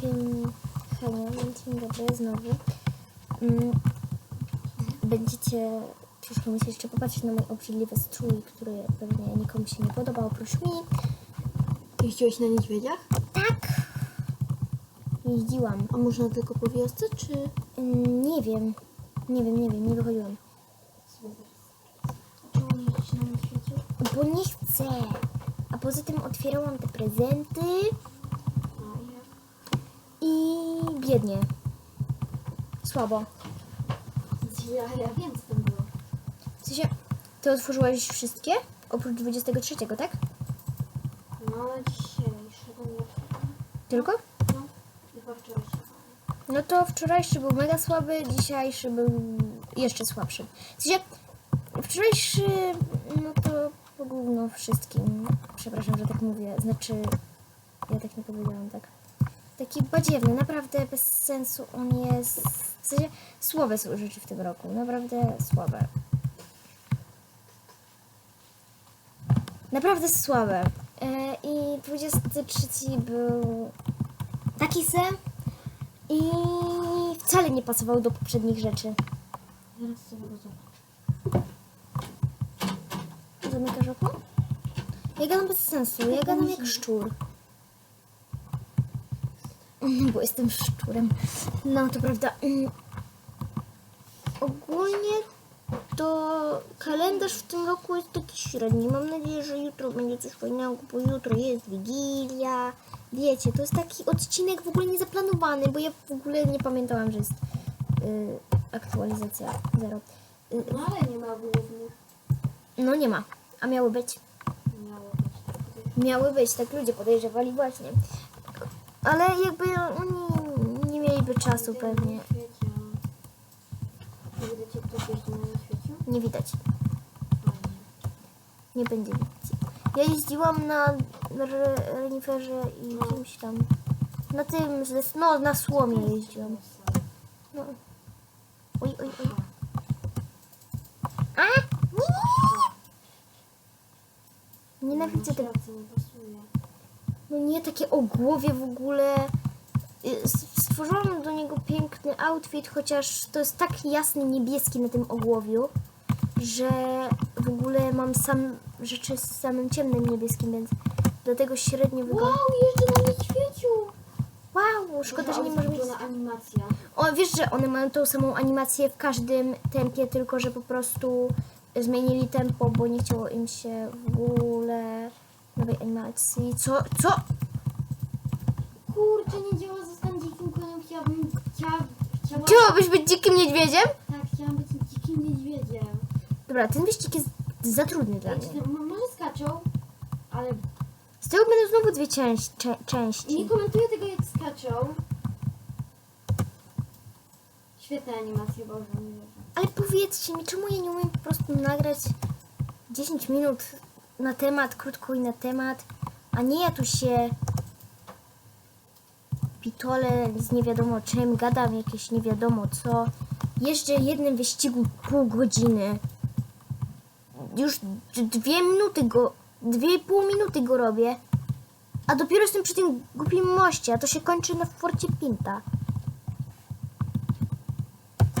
Kim Hania, dzień dobry znowu. Mm, Będziecie przyszło mi się jeszcze popatrzeć na mój obrzydliwy strój, który pewnie nikomu się nie podoba, oprócz mi. Jeździłeś na niedźwiedziach? Tak, jeździłam. A można tylko po wiosce, czy... Mm, Nie wiem, nie wiem, nie wiem, nie wychodziłam. Czemu nie jeździsz na niedźwiedziu? Bo nie chcę. A poza tym otwierałam te prezenty biednie. Słabo. Ja, ja wiem, co tam było. W sensie, ty otworzyłaś wszystkie? Oprócz 23, tak? No, ale dzisiejszego nie otwierałam. Tylko? No, chyba wczorajszego. No to wczorajszy był mega słaby, dzisiejszy był jeszcze słabszy. W sensie, wczorajszy, no to po gówno wszystkim. Przepraszam, że tak mówię. Znaczy, ja tak nie powiedziałam, tak. Taki badziewny, naprawdę bez sensu on jest. W sensie, słabe są rzeczy w tym roku, naprawdę słabe. Naprawdę słabe. E, I 23 był taki se i wcale nie pasował do poprzednich rzeczy. Zaraz sobie go zobaczę. Zamykasz okno? Ja gadam bez sensu, ja gadam jak szczur. Mm, Bo jestem szczurem. No, to prawda. Mm. Ogólnie to kalendarz w tym roku jest taki średni. Mam nadzieję, że jutro będzie coś fajnego, bo jutro jest Wigilia. Wiecie, to jest taki odcinek w ogóle niezaplanowany, bo ja w ogóle nie pamiętałam, że jest y, aktualizacja zero. Y, No, ale nie ma głównych. no nie ma, a miały być. Miało być. Miały być, tak ludzie podejrzewali właśnie. Ale jakby oni nie mieliby czasu pewnie. Nie widać, nie będzie widać. Ja jeździłam na re- reniferze i kimś tam. Na tym, no na słomie jeździłam. No. Oj, oj, oj. A! Nie, nie, nie. Nienawidzę tego. No nie, takie o głowie w ogóle. Y, s- Stworzyłam do niego piękny outfit, chociaż to jest tak jasny niebieski na tym ogłowiu, że w ogóle mam sam rzeczy z samym ciemnym niebieskim, więc dlatego średnio wygląda. Wow, jeżdżę na niedźwiedziu! Wow, szkoda, że nie może mieć. animacja. O, wiesz, że one mają tą samą animację w każdym tempie, tylko że po prostu zmienili tempo, bo nie chciało im się w ogóle nowej animacji. Co? Co? Kurczę, nie działa, zostanę dzikim koniem. Chciałabym, chciała, chciała, Chciałabyś być dzikim niedźwiedziem? tak, chciałam być dzikim niedźwiedziem. Dobra, ten wyścig jest za trudny dla mnie. m- może skaczą, ale Z tego będą znowu dwie części. Cze- nie części. komentuję tego jak skaczą. Świetne animacje, Boże, nie wierzę. Ale powiedzcie mi, czemu ja nie umiem po prostu nagrać 10 minut na temat, krótko i na temat, a nie ja tu się pitole z nie wiadomo czym, gadam jakieś nie wiadomo co. Jeżdżę jednym wyścigu pół godziny. Już dwie minuty go, dwie i pół minuty go robię. A dopiero jestem przy tym głupim moście, a to się kończy na Forcie Pinta.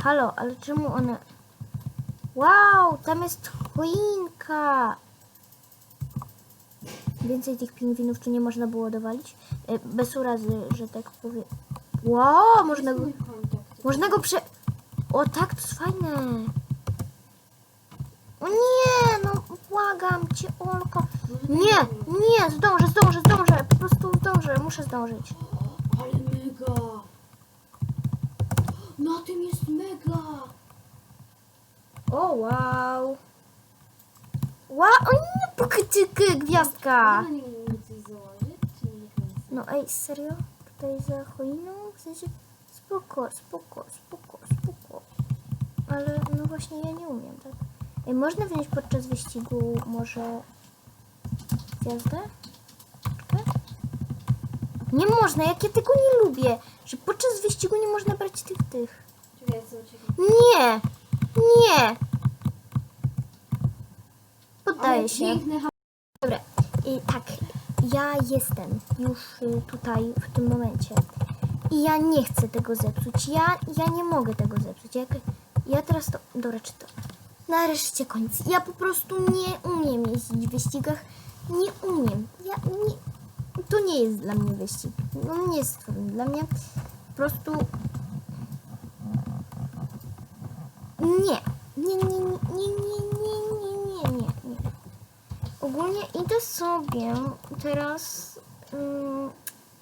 Halo, ale czemu one... Wow, tam jest choinka! Więcej tych pingwinów tu nie można było dowalić? E, Bez urazy, że tak powiem. Wow, można go... Można go prze... O tak, to jest fajne. O nie, no błagam cię, Olko. Nie, nie, zdążę, zdążę, zdążę. Po prostu zdążę, muszę zdążyć. Ale mega! Na tym jest mega! O wow. Wow, o nie, pokytyky, gwiazdka. Można nie, nie coś założyć, czy nie kręcę? No ej, serio? Tutaj za choiną? W sensie spoko, spoko, spoko, spoko. Ale no właśnie ja nie umiem, tak? Ej, można wziąć podczas wyścigu może gwiazdę? Czekaj. Nie można, jak ja tego nie lubię, że podczas wyścigu nie można brać tych tych. Czekaj. Nie! Nie! poddaję się. Dobra, I tak, ja jestem już y, tutaj w tym momencie. I ja nie chcę tego zepsuć. Ja, ja nie mogę tego zepsuć. Jak, ja teraz to. Dobra, to. Nareszcie koniec. Ja po prostu nie umiem jeździć w wyścigach. Nie umiem. Ja nie. To nie jest dla mnie wyścig. No nie jest. Dla mnie po prostu. Nie. Nie, nie, nie, nie, nie, Ogólnie idę sobie teraz mm,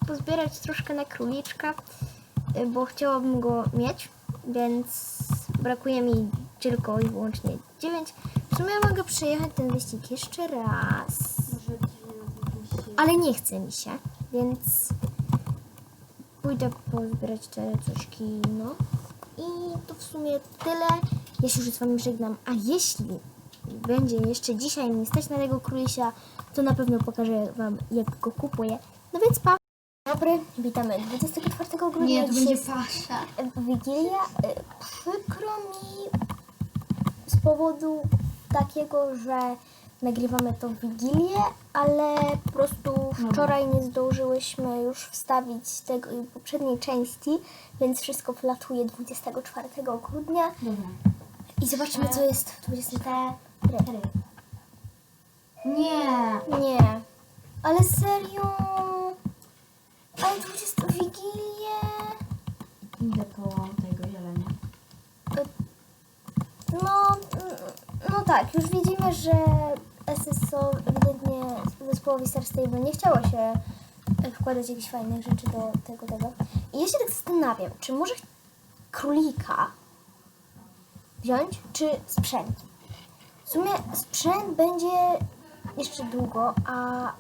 pozbierać troszkę na króliczka, y, bo chciałabym go mieć, więc brakuje mi tylko i wyłącznie 9. W sumie mogę przejechać ten wyścig jeszcze raz, ale nie chce mi się, więc pójdę pozbierać te cośki, no. I to w sumie tyle. Ja się już z wami żegnam, a jeśli będzie jeszcze dzisiaj mnie stać na tego królisia, to na pewno pokażę wam jak go kupuję. No więc pa! Dobry, witamy 24 grudnia. Nie, to Dzisiaj będzie pasza. Wigilia. E, Przykro mi z powodu takiego, że nagrywamy to w Wigilię, ale po prostu wczoraj nie zdążyłyśmy już wstawić tego poprzedniej części, więc wszystko wlatuje 24 grudnia. Dobra. I zobaczymy, co jest w 24. Nie. Nie, ale serio. Ale 20 Wigilię. Idę po tego zielenia. No, no tak, już widzimy, że SSO ewidentnie zespołowi Star Stable nie chciało się wkładać jakichś fajnych rzeczy do tego, tego. I ja się tak zastanawiam, czy może królika wziąć, czy sprzęt? W sumie sprzęt będzie jeszcze długo, a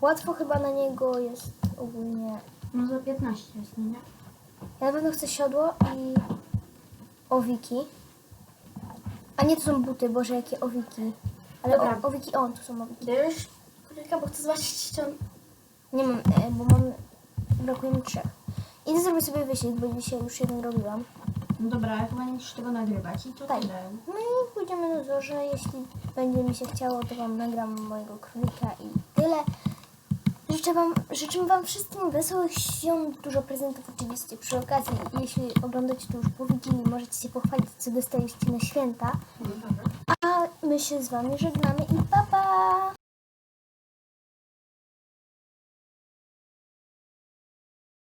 łatwo chyba na niego jest ogólnie No za 15 jest, nie? ja na pewno chcę siodło i owiki. A nie, to są buty, Boże, jakie owiki. Ale Dobra. o, owiki, o, tu są owiki. Wiesz? Królika, bo chcę zobaczyć, czy on... Nie mam, e, bo mam, brakuje mi trzech. Idę zrobić sobie wyścig, bo dzisiaj już jeden robiłam. No dobra, ale chyba nie musisz tego nagrywać i to Tak. tyle. No pójdziemy do zorze. Jeśli będzie mi się chciało, to wam nagram mojego królika i tyle. Życzę wam, życzymy wam wszystkim wesołych świąt, dużo prezentów oczywiście przy okazji. Jeśli oglądacie to już po Wigilii, możecie się pochwalić, co dostaliście na święta. A my się z wami żegnamy i pa pa!